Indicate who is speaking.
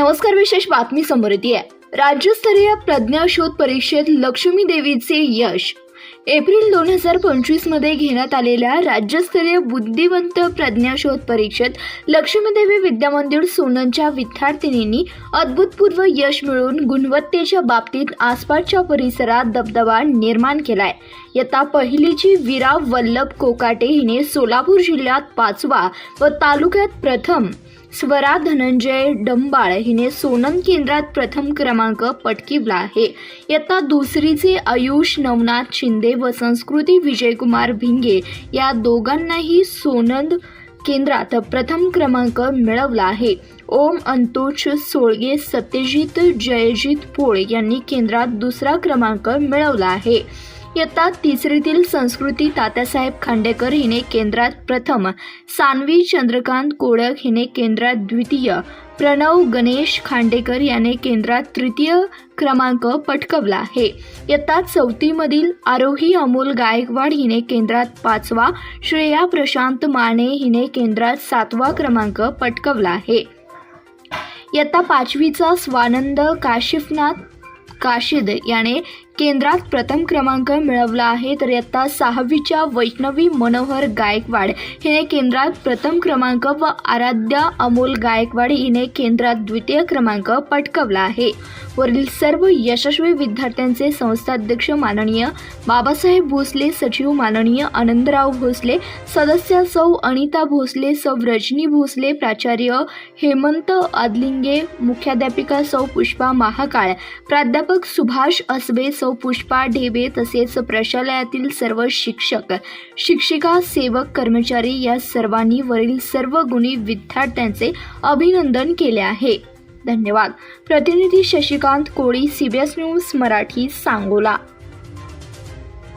Speaker 1: नमस्कार विशेष बातमी समोर येते राज्यस्तरीय प्रज्ञाशोध परीक्षेत लक्ष्मी देवीचे यश. एप्रिल दोन हजार पंचवीसमध्ये घेण्यात आलेल्या राज्यस्तरीय बुद्धिवंत प्रज्ञाशोध परीक्षेत लक्ष्मीदेवी विद्यामंदिर सोननच्या विद्यार्थिनींनी अद्भुतपूर्व यश मिळवून गुणवत्तेच्या बाबतीत आसपासच्या परिसरात दबदबा निर्माण केलाय. इयत्ता पहिलीची वीरा वल्लभ कोकाटे हिने सोलापूर जिल्ह्यात पाचवा व तालुक्यात प्रथम. स्वरा धनंजय डंबाळ हिने सोनन केंद्रात प्रथम क्रमांक पटकिवला आहे. इयत्ता दुसरीचे आयुष नवनाथ शिंदे व संस्कृती विजयकुमार भिंगे या दोघांनाही सोनंद केंद्रात प्रथम क्रमांक मिळवला आहे. ओम अंतोष सोळगे सत्यजित जयजित पोळ यांनी केंद्रात दुसरा क्रमांक मिळवला आहे. इयत्ता तिसरीतील संस्कृती तात्यासाहेब खांडेकर हिने केंद्रात प्रथम. सानवी चंद्रकांत कोळक हिने केंद्रात द्वितीय. प्रणव गणेश खांडेकर याने केंद्रात तृतीय क्रमांक पटकवला आहे. इयत्ता चौथीमधील आरोही अमोल गायकवाड हिने केंद्रात पाचवा. श्रेया प्रशांत माने हिने केंद्रात सातवा क्रमांक पटकवला आहे. इयत्ता पाचवीचा स्वानंद काशिफनाथ काशिद याने केंद्रात प्रथम क्रमांक मिळवला आहे. तर इयत्ता सहावीच्या वैष्णवी मनोहर गायकवाड हिने केंद्रात प्रथम क्रमांक व आराध्या अमोल गायकवाड हिने केंद्रात द्वितीय क्रमांक पटकवला आहे. वरील सर्व यशस्वी विद्यार्थ्यांचे संस्थाध्यक्ष माननीय बाबासाहेब भोसले सचिव माननीय आनंदराव भोसले सदस्य सौ अनिता भोसले सौ रजनी भोसले प्राचार्य हेमंत आदलिंगे मुख्याध्यापिका सौ पुष्पा महाकाळ प्राध्यापक सुभाष असबे सौ पुष्पा ढेबे तसेच प्रशालयातील सर्व शिक्षक शिक्षिका सेवक कर्मचारी या सर्वांनी वरील सर्व गुणी विद्यार्थ्यांचे अभिनंदन केले आहे. धन्यवाद. प्रतिनिधी शशिकांत कोळी सीबीएस न्यूज मराठी सांगोला.